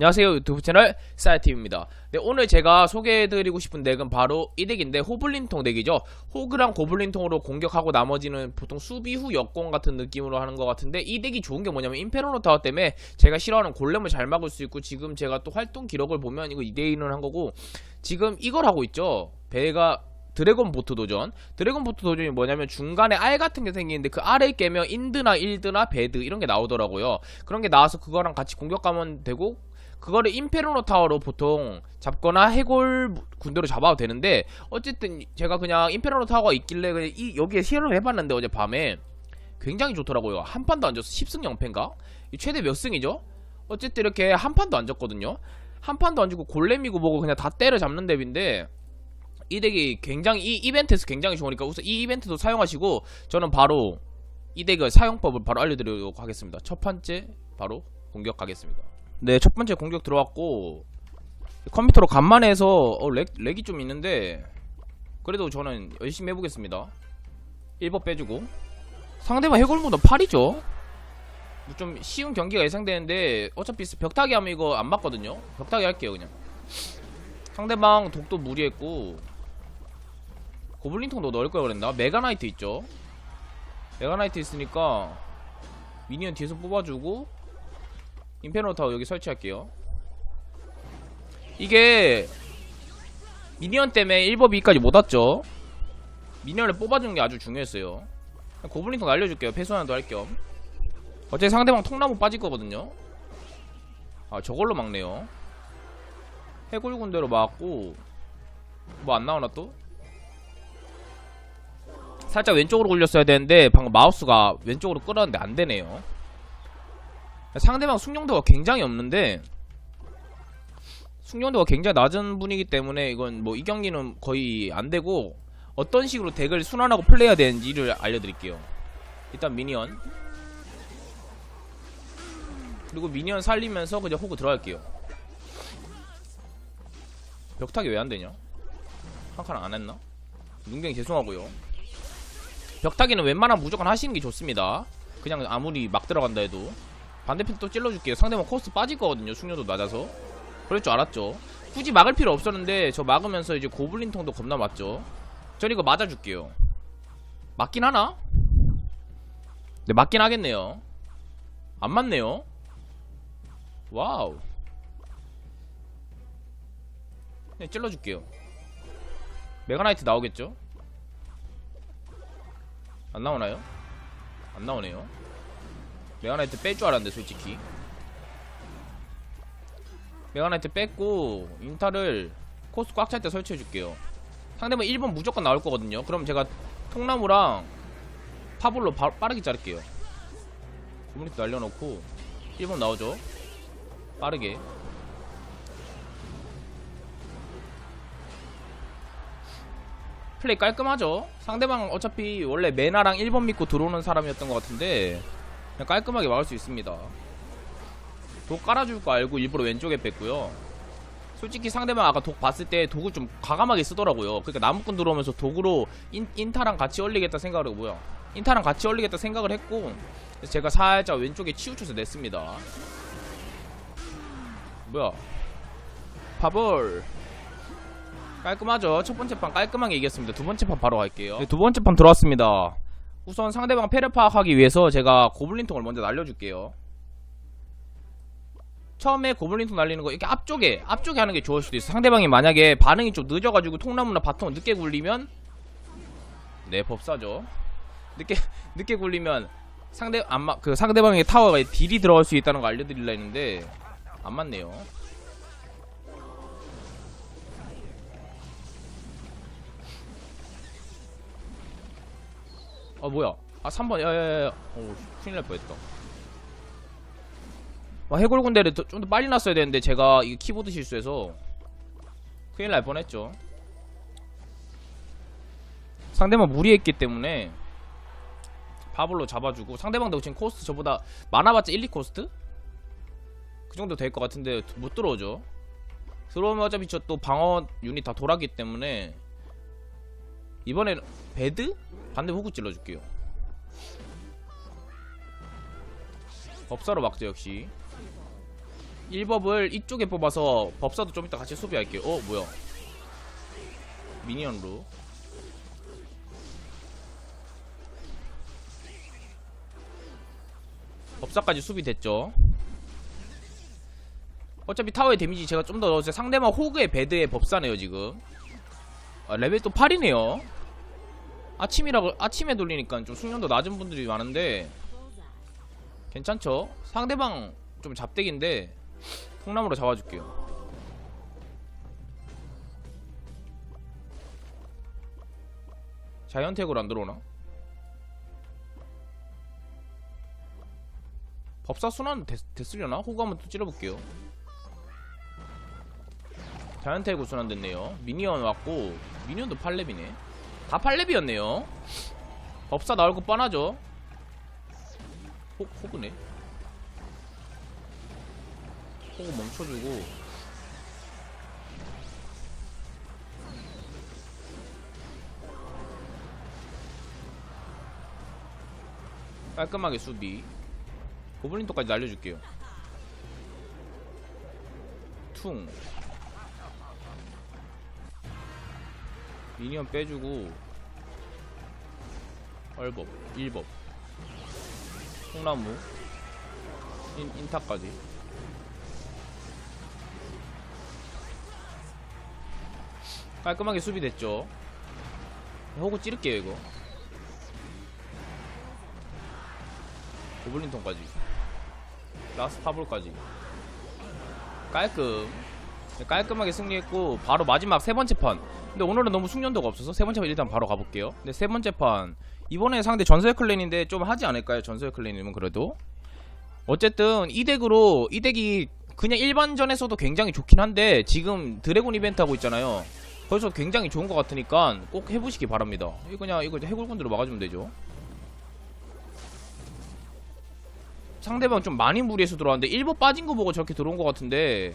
안녕하세요 유튜브 채널 사이티입니다 네, 오늘 제가 소개해드리고 싶은 덱은 바로 이 덱인데 호블린통 덱이죠 호그랑 고블린통으로 공격하고 나머지는 보통 수비 후 역공 같은 느낌으로 하는 것 같은데 이 덱이 좋은 게 뭐냐면 임페로노 타워 때문에 제가 싫어하는 골렘을 잘 막을 수 있고 지금 제가 또 활동 기록을 보면 이거 2대1을 한 거고 지금 이걸 하고 있죠 배가 드래곤 보트 도전. 드래곤 보트 도전이 뭐냐면 중간에 알 같은 게 생기는데 그 알을 깨면 인드나 일드나 배드 이런 게 나오더라고요. 그런 게 나와서 그거랑 같이 공격하면 되고 그거를 임페르노 타워로 보통 잡거나 해골 군대로 잡아도 되는데 어쨌든 제가 그냥 임페르노 타워가 있길래 그냥 이 여기에 시연을 해봤는데 어제 밤에 굉장히 좋더라고요. 한 판도 안 졌어. 10승 0패인가? 최대 몇 승이죠? 어쨌든 이렇게 한 판도 안 졌거든요. 한 판도 안 지고 골렘이고 뭐고 그냥 다 때려 잡는 덱인데 이 덱이 굉장히 이 이벤트에서 굉장히 좋으니까 우선 이 이벤트도 사용하시고 저는 바로 이 덱의 사용법을 바로 알려드리도록 하겠습니다. 첫 번째 바로 공격하겠습니다. 네, 첫 번째 공격 들어왔고 컴퓨터로 간만에 해서 어, 렉, 렉이 좀 있는데 그래도 저는 열심히 해보겠습니다. 1법 빼주고 상대방 해골무도 8이죠. 좀 쉬운 경기가 예상되는데 어차피 벽타기 하면 이거 안 맞거든요. 벽타기 할게요 그냥. 상대방 독도 무리했고 고블린통도 넣을 걸 그랬나? 메가나이트 있죠? 메가나이트 있으니까 미니언 뒤에서 뽑아주고 인페르노 타워 여기 설치할게요 이게 미니언 때문에 1법 2까지 못 왔죠? 미니언을 뽑아주는 게 아주 중요했어요 고블린통 날려줄게요 패소환도 할 겸 어차피 상대방 통나무 빠질 거거든요 아 저걸로 막네요 해골 군대로 막고 뭐 안 나오나 또? 살짝 왼쪽으로 굴렸어야 되는데 방금 마우스가 왼쪽으로 끌었는데 안 되네요. 상대방 숙련도가 굉장히 없는데 숙련도가 굉장히 낮은 분이기 때문에 이건 뭐 이 경기는 거의 안 되고 어떤 식으로 덱을 순환하고 플레이해야 되는지를 알려드릴게요. 일단 미니언 그리고 미니언 살리면서 그냥 호그 들어갈게요. 벽타기 왜 안 되냐? 한 칸 안 했나? 눈갱이 죄송하고요. 벽타기는 웬만하면 무조건 하시는 게 좋습니다. 그냥 아무리 막 들어간다 해도 반대편 또 찔러줄게요. 상대방 코스트 빠질 거거든요. 숙련도 낮아서. 그럴 줄 알았죠. 굳이 막을 필요 없었는데 저 막으면서 이제 고블린 통도 겁나 맞죠. 전 이거 맞아줄게요. 맞긴 하나? 네 맞긴 하겠네요. 안 맞네요. 와우. 네 찔러줄게요. 메가나이트 나오겠죠? 안 나오나요? 안 나오네요. 메가나이트 뺄 줄 알았는데 솔직히. 메가나이트 뺐고 인타를 코스 꽉 찰 때 설치해 줄게요. 상대방 1번 무조건 나올 거거든요. 그럼 제가 통나무랑 파블로 바, 빠르게 자를게요. 주문리도 날려놓고 1번 나오죠. 빠르게. 플레이 깔끔하죠? 상대방 어차피 원래 메나랑 1번 믿고 들어오는 사람이었던 것 같은데 그냥 깔끔하게 막을 수 있습니다 독 깔아줄 거 알고 일부러 왼쪽에 뺐고요 솔직히 상대방 아까 독 봤을 때 독을 좀 과감하게 쓰더라고요 그러니까 나무꾼 들어오면서 독으로 인, 인타랑 같이 얼리겠다 생각을 하고 뭐야 인타랑 같이 얼리겠다 생각을 했고 제가 살짝 왼쪽에 치우쳐서 냈습니다 뭐야 파볼 깔끔하죠. 첫 번째 판 깔끔하게 이겼습니다. 두 번째 판 바로 갈게요. 네, 두 번째 판 들어왔습니다. 우선 상대방 패를 파악하기 위해서 제가 고블린통을 먼저 날려줄게요. 처음에 고블린통 날리는 거 이렇게 앞쪽에 앞쪽에 하는 게 좋을 수도 있어. 상대방이 만약에 반응이 좀 늦어가지고 통나무나 바통을 늦게 굴리면 네 법사죠. 늦게 늦게 굴리면 상대 안마 그 상대방의 타워가 딜이 들어갈 수 있다는 거 알려드리려 했는데 안 맞네요. 아 뭐야? 아 3번 야야야야. 오 큰일 날 뻔했다. 와 해골 군대를 좀 더 빨리 났어야 되는데 제가 이 키보드 실수해서 큰일 날 뻔했죠. 상대방 무리했기 때문에 바블로 잡아주고 상대방도 지금 코스트 저보다 많아봤자 1, 2코스트? 그 정도 될 것 같은데 못 들어오죠. 들어오면 어차피 저 또 방어 유닛 다 돌았기 때문에 이번엔 배드? 반대 호구 찔러줄게요. 법사로 막죠 역시. 1법을 이쪽에 뽑아서 법사도 좀 이따 같이 수비할게요. 어 뭐야? 미니언으로. 법사까지 수비됐죠. 어차피 타워의 데미지 제가 좀 더 넣었어요. 상대방 호그의 배드의 법사네요 지금. 아, 레벨 또 8이네요 아침이라 아침에 돌리니까 좀 숙련도 낮은 분들이 많은데 괜찮죠? 상대방 좀 잡대기인데 통나무로 잡아줄게요. 자이언택으로 안 들어오나? 법사 순환 됐, 됐으려나? 호구 한번 또 찌러볼게요. 자이언택으로 순환 됐네요. 미니언 왔고 미니언도 8렙이네. 다 8렙이었네요. 법사 나올 거 뻔하죠? 호, 호구네. 호구 멈춰주고. 깔끔하게 수비. 고블린토까지 날려줄게요. 퉁. 미니언 빼주고. 얼법, 1법. 통나무 인, 인타까지. 깔끔하게 수비됐죠? 호구 찌를게요 이거. 고블린통까지. 라스 파블까지. 깔끔. 네, 깔끔하게 승리했고 바로 마지막 세 번째 판 근데 오늘은 너무 숙련도가 없어서 세 번째 판 일단 바로 가볼게요. 근데 세 번째 판. 이번에 상대 전설 클랜인데 좀 하지 않을까요? 전설 클랜이면 그래도? 어쨌든 이 덱으로 이 덱이 그냥 일반전에서도 굉장히 좋긴 한데 지금 드래곤 이벤트 하고 있잖아요. 거기서 굉장히 좋은 것 같으니까 꼭 해보시기 바랍니다. 이거 그냥 이거 해골군대로 막아주면 되죠. 상대방 좀 많이 무리해서 들어왔는데 1보 빠진 거 보고 저렇게 들어온 것 같은데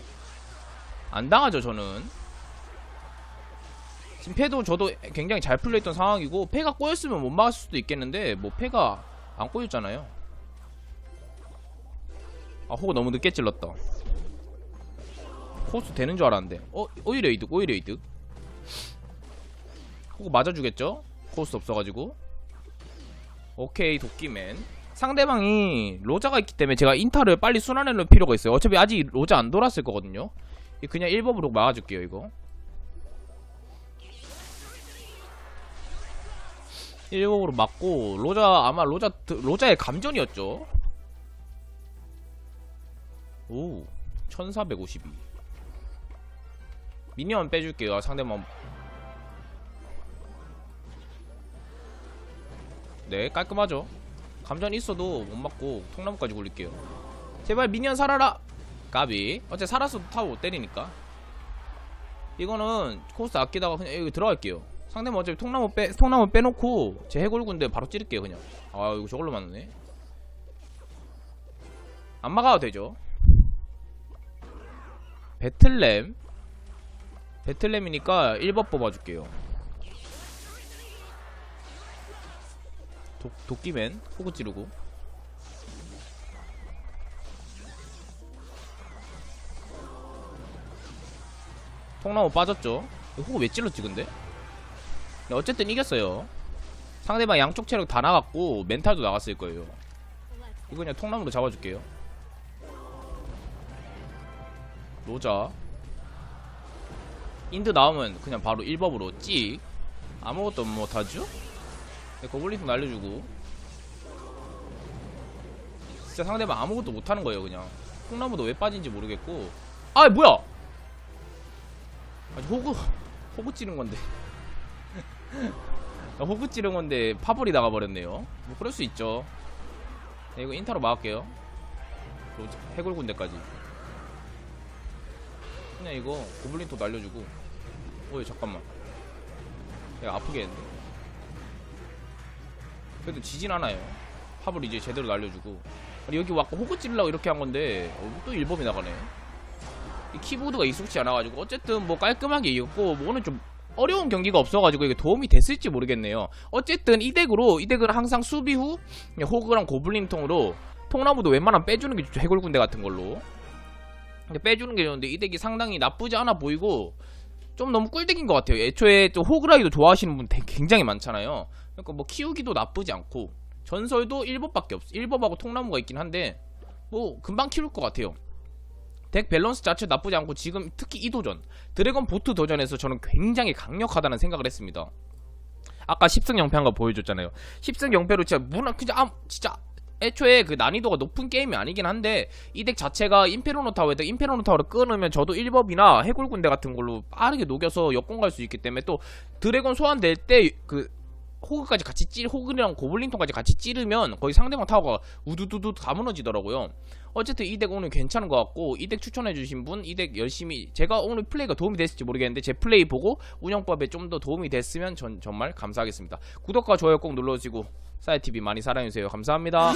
안 당하죠 저는 지금 패도 저도 굉장히 잘 풀려있던 상황이고 패가 꼬였으면 못 막았을 수도 있겠는데 뭐 패가 안 꼬였잖아요. 아 호구 너무 늦게 찔렀다. 코스 되는 줄 알았는데. 어 오히려 이득 오히려 이득 호구 맞아주겠죠? 코스 없어가지고. 오케이 도끼맨. 상대방이 로자가 있기 때문에 제가 인타를 빨리 순환해놓을 필요가 있어요. 어차피 아직 로자 안 돌았을 거거든요. 그냥 1법으로 막아줄게요 이거 1법으로 막고 로자 아마 로자 로자의 감전이었죠. 오 1452 미니언 빼줄게요 상대방. 네 깔끔하죠. 감전 있어도 못 맞고 통나무까지 굴릴게요. 제발 미니언 살아라! 까비. 어째 살아서 타고 못 때리니까. 이거는 코스 아끼다가 그냥 여기 들어갈게요 상대방 어차피 통나무 빼 통나무 빼놓고 제 해골군데 바로 찌를게요 그냥. 아 이거 저걸로 맞네. 안 막아도 되죠? 배틀램? 배틀램이니까 1번 뽑아줄게요. 도, 도끼맨? 호구 찌르고. 통나무 빠졌죠? 호구 왜 찔렀지 근데 어쨌든 이겼어요. 상대방 양쪽 체력 다 나갔고 멘탈도 나갔을 거예요. 이거 그냥 통나무로 잡아줄게요. 로자. 인드 나오면 그냥 바로 1법으로 찍. 아무것도 못하죠? 네, 고블린도 날려주고. 진짜 상대방 아무것도 못하는 거예요 그냥. 콩나무도 왜 빠진지 모르겠고. 아 뭐야! 아니 호구 호구 찌른 건데 호구 찌른 건데 파벌이 나가버렸네요. 뭐 그럴 수 있죠. 네, 이거 인타로 막을게요. 해골 군대까지. 그냥 이거 고블린도 날려주고. 어이 잠깐만. 내가 아프겠는데? 그래도 지진 않아요? 팝을 이제 제대로 날려주고. 아니 여기 왔고 호구 찔러고 이렇게 한 건데 어, 또 일범이 나가네. 이 키보드가 익숙치 않아가지고 어쨌든 뭐 깔끔하게 이겼고 뭐 오늘 좀 어려운 경기가 없어가지고 이게 도움이 됐을지 모르겠네요 어쨌든 이 덱으로 이 덱은 항상 수비 후 호그랑 고블린 통으로 통나무도 웬만하면 빼주는 게 좋죠 해골 군대 같은 걸로 빼주는 게 좋은데 이 덱이 상당히 나쁘지 않아 보이고 좀 너무 꿀덱인 것 같아요. 애초에 또 호그라이도 좋아하시는 분 굉장히 많잖아요. 그러니까 뭐 키우기도 나쁘지 않고 전설도 1법밖에 없어. 1법하고 통나무가 있긴 한데 뭐 금방 키울 것 같아요. 덱 밸런스 자체 나쁘지 않고 지금 특히 이 도전 드래곤 보트 도전에서 저는 굉장히 강력하다는 생각을 했습니다. 아까 10승 0패 한 거 보여줬잖아요. 10승 0패로 진짜 무나 그냥 아, 진짜 애초에 그 난이도가 높은 게임이 아니긴 한데 이 덱 자체가 임페로노 타워에다 임페로노 타워를 끊으면 저도 1법이나 해골 군대 같은 걸로 빠르게 녹여서 역공 갈 수 있기 때문에 또 드래곤 소환될 때 그 호그까지 같이 찌 호그랑 고블린통까지 같이 찌르면 거의 상대방 타워가 우두두두 다 무너지더라고요. 어쨌든 이 덱 오늘 괜찮은 것 같고 이 덱 추천해주신 분 이 덱 열심히 제가 오늘 플레이가 도움이 됐을지 모르겠는데 제 플레이 보고 운영법에 좀 더 도움이 됐으면 전 정말 감사하겠습니다. 구독과 좋아요 꼭 눌러주시고 사이TV 많이 사랑해주세요. 감사합니다.